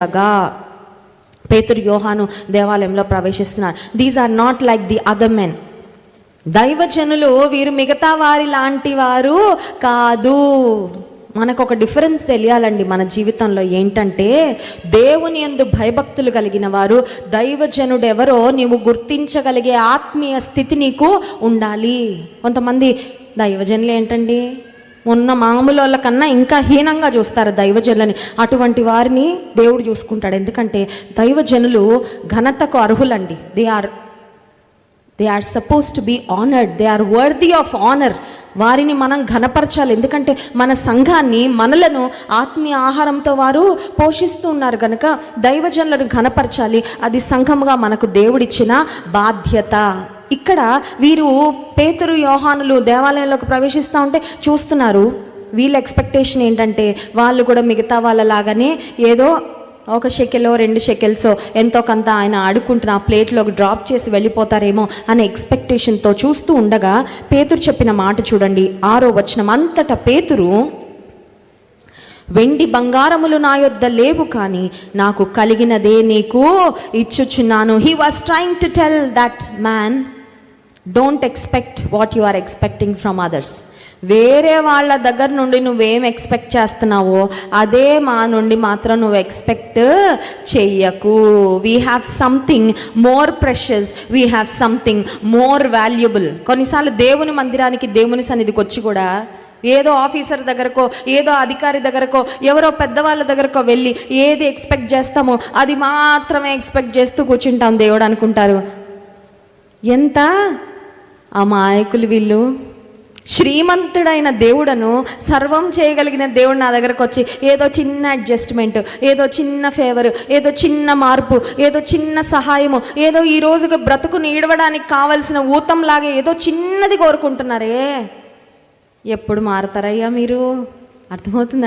ఉండగా పేతురు యోహాను దేవాలయంలో ప్రవేశిస్తున్నారు. These are not like the other men దైవజనులు వీరు మిగతా వారి లాంటి వారు కాదు. మనకు ఒక డిఫరెన్స్ తెలియాలండి మన జీవితంలో ఏంటంటే దేవుని యందు భయభక్తులు కలిగిన వారు దైవజనుడు ఎవరో నీవు గుర్తించగలిగే ఆత్మీయ స్థితి నీకు ఉండాలి. కొంతమంది దైవజనులు ఏంటండి? ఉన్న మామూలు వాళ్ళ కన్నా ఇంకా హీనంగా చూస్తారు దైవజనులని. అటువంటి వారిని దేవుడు చూసుకుంటాడు. ఎందుకంటే దైవజనులు ఘనతకు అర్హులండి. They are they are suppose to be honoured they are worthy of honour వారిని మనం ఘనపరచాలి. ఎందుకంటే మన సంఘాన్ని మనలను ఆత్మీయ ఆహారంతో వారు పోషిస్తూ ఉన్నారు కనుక దైవజనులను ఘనపరచాలి. అది సంఘముగా మనకు దేవుడిచ్చిన బాధ్యత. ఇక్కడ వీరు పేతురు యోహానులు దేవాలయంలోకి ప్రవేశిస్తూ ఉంటే చూస్తున్నారు. వీళ్ళ ఎక్స్పెక్టేషన్ ఏంటంటే వాళ్ళు కూడా మిగతా వాళ్ళలాగానే ఏదో ఒక షెకెలో రెండు షెకెల్సో ఎంతో కొంత ఆయన ఆడుకుంటున్న ఆ ప్లేట్లోకి డ్రాప్ చేసి వెళ్ళిపోతారేమో అనే ఎక్స్పెక్టేషన్తో చూస్తూ ఉండగా పేతురు చెప్పిన మాట చూడండి. ఆరో వచనం అంతటా పేతురు వెండి బంగారములు నా యొద్ద లేవు కానీ నాకు కలిగినదే నీకు ఇచ్చుచున్నాను. He was trying to tell that man don't expect what you are expecting from others వేరే వాళ్ళ దగ్గర నుండి నువ్వేం ఎక్స్పెక్ట్ చేస్తున్నావో అదే మా నుండి మాత్రం నువ్వు ఎక్స్పెక్ట్ చెయ్యకు. We have something more precious we have something more valuable కొన్నిసార్లు దేవుని మందిరానికి దేవుని సన్నిధికి వచ్చి కూడా ఏదో ఆఫీసర్ దగ్గరకో ఏదో అధికారి దగ్గరకో ఎవరో పెద్దవాళ్ళ దగ్గరకో వెళ్ళి ఏది ఎక్స్పెక్ట్ చేస్తామో అది మాత్రమే ఎక్స్పెక్ట్ చేస్తూ కూర్చుంటాం దేవుడు అనుకుంటారు. ఎంత? ఆ మాయకులు వీళ్ళు శ్రీమంతుడైన దేవుడను సర్వం చేయగలిగిన దేవుడు నా దగ్గరకు వచ్చి ఏదో చిన్న అడ్జస్ట్మెంట్ ఏదో చిన్న ఫేవర్ ఏదో చిన్న మార్పు ఏదో చిన్న సహాయము ఏదో ఈ రోజుకు బ్రతుకు నీడవడానికి కావలసిన ఊతంలాగే ఏదో చిన్నది కోరుకుంటున్నారే. ఎప్పుడు మారతారయ్యా మీరు? అర్థమవుతుందా?